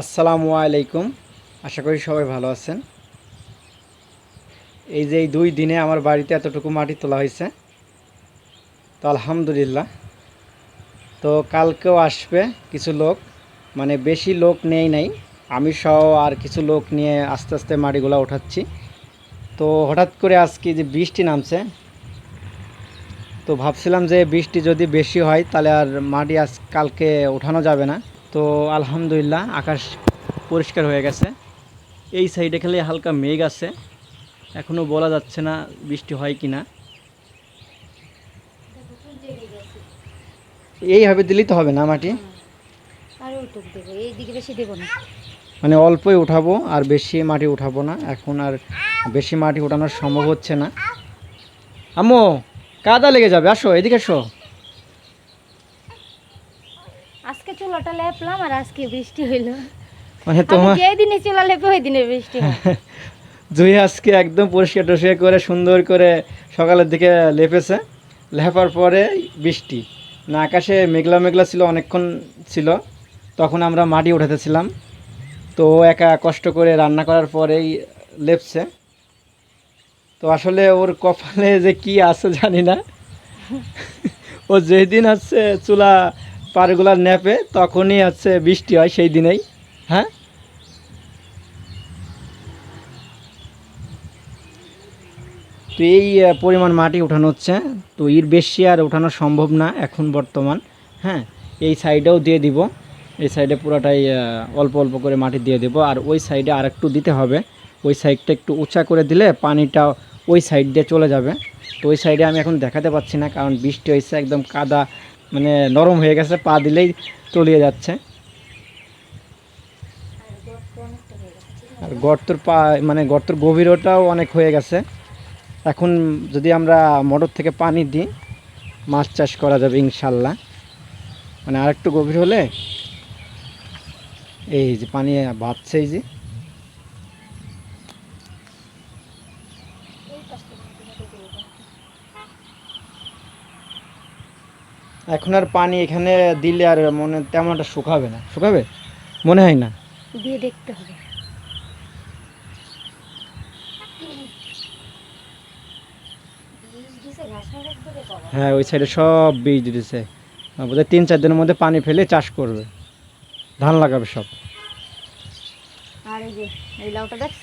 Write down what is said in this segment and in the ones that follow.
আসসালামু আলাইকুম। আশা করি সবাই ভালো আছেন। এই যে এই দুই দিনে আমার বাড়িতে এতটুকু মাটি তোলা হয়েছে। তো আলহামদুলিল্লাহ। তো কালকেও আসবে কিছু লোক মানে বেশি লোক নেই নাই। আমি সহ আর কিছু লোক নিয়ে আস্তে আস্তে মাটিগুলো ওঠাচ্ছি। তো হঠাৎ করে আজকে যে বৃষ্টি নামছে, তো ভাবছিলাম যে বৃষ্টি যদি বেশি হয়, তাহলে আর মাটি আজ কালকে ওঠানো যাবে না। তো আলহামদুলিল্লাহ আকাশ পরিষ্কার হয়ে গেছে। এই সাইডে খালি হালকা মেঘ আছে। এখনও বলা যাচ্ছে না বৃষ্টি হয় কি না এইভাবে দিলেই তো হবে না মাটি? মানে অল্পই উঠাবো আর বেশি মাটি উঠাবো না। এখন আর বেশি মাটি উঠানোর সম্ভব হচ্ছে না। আম্মু কাদা লেগে যাবে আসো এদিকে এসো আজকে চুলাটা লেপলাম আর আজকে বৃষ্টি হইল। মানে তোমার যে দিনে চুলা লেপে ওই দিনে বৃষ্টি হয়। জুই আজকে একদম পরিষ্কার টরিষ্কার করে সুন্দর করে সকালের দিকে লেপেছে। লেপার পরে বৃষ্টি। না আকাশে মেঘলা মেঘলা ছিল অনেকক্ষণ ছিল। তখন আমরা মাটি উঠাতেছিলাম। তো একা কষ্ট করে রান্না করার পরেই লেপছে। তো আসলে ওর কপালে যে কি আছে জানি না। ও যেদিন হচ্ছে চুলা পারগুলা নেপে তখনই হচ্ছে বৃষ্টি হয় সেই দিনেই। হ্যাঁ? তো এই পরিমাণ মাটি উঠানো হচ্ছে, তো এর বেশি আর উঠানো সম্ভব না এখন বর্তমান। হ্যাঁ এই সাইডেও দিয়ে দিব। এই সাইডে পুরোটাই অল্প অল্প করে মাটি দিয়ে দেব। আর ওই সাইডে আর একটু দিতে হবে। ওই সাইডটা একটু উঁচা করে দিলে পানিটা ওই সাইড দিয়ে চলে যাবে। তো ওই সাইডে আমি এখন দেখাতে পাচ্ছি না, কারণ বৃষ্টি হয়েছে, একদম কাদা মানে নরম হয়ে গেছে, পা দিলেই তলিয়ে যাচ্ছে। আর গর্তর পা মানে গর্তর গভীরতাও অনেক হয়ে গেছে। এখন যদি আমরা মোটর থেকে পানি দিই, মাছ চাষ করা যাবে ইনশাল্লাহ। মানে আরেকটু গভীর হলে, এই যে পানি বাড়ছে এই যে। এখন আর পানি এখানে দিলে আর মনে তেমন একটা শুকাবে না। শুকাবে? মনে হয় না? দিয়ে দেখতে হবে। হ্যাঁ ওই সাইডে সব বীজ দিতেছে। বোধহয় তিন চার দিনের মধ্যে পানি ফেলে চাষ করবে। ধান লাগাবে সব। আর এই যে এই লাউটা দেখছ?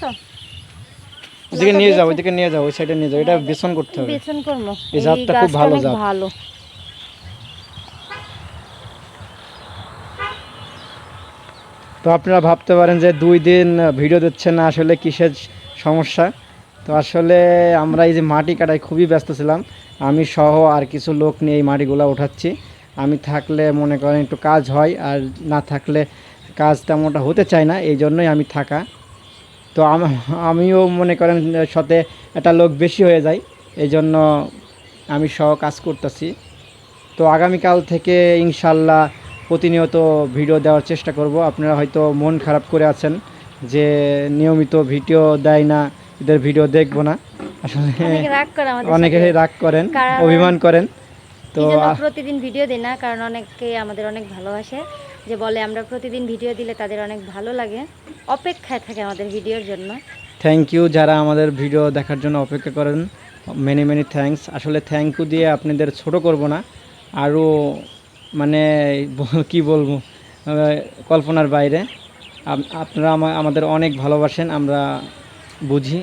ওইদিকে নিয়ে যাও ওইদিকে নিয়ে যাও ওই সাইডে নিয়ে যাও এটা বেসন করতে হবে। বেচন করব। এই জাতটা খুব ভালো জাত। ভালো। তো আপনারা ভাবতে পারেন যে দুই দিন ভিডিও দিচ্ছে না, আসলে কিসের সমস্যা? তো আসলে আমরা এই যে মাটি কাটায় খুবই ব্যস্ত ছিলাম। আমি সহ আর কিছু লোক নিয়ে এই মাটিগুলো উঠাচ্ছি আমি থাকলে মনে করেন একটু কাজ হয়, আর না থাকলে কাজ তেমনটা হতে চায় না, এই জন্যই আমি থাকা। তো আমিও মনে করেন সাথে একটা লোক বেশি হয়ে যায়, এই জন্য আমি সহ কাজ করতেছি। তো আগামীকাল থেকে ইনশাল্লাহ প্রতিনিয়ত ভিডিও দেওয়ার চেষ্টা করব। আপনারা হয়তো মন খারাপ করে আছেন যে নিয়মিত ভিডিও দেয় না এদের ভিডিও দেখব না। আসলে অনেকে রাগ করেন অভিমান করেন। তো প্রতিদিন ভিডিও দিই না কারণ অনেকে আমাদের অনেক ভালোবাসে। যে বলে আমরা প্রতিদিন ভিডিও দিলে তাদের অনেক ভালো লাগে। অপেক্ষায় থাকে আমাদের ভিডিওর জন্য। থ্যাংক ইউ যারা আমাদের ভিডিও দেখার জন্য অপেক্ষা করেন। মেনি মেনি থ্যাঙ্কস আসলে থ্যাংক ইউ দিয়ে আপনাদের ছোট করব না। আরও মানে কি বলব কল্পনার বাইরে। আপনারা আমা- আমাদের অনেক ভালোবাসেন আমরা বুঝি।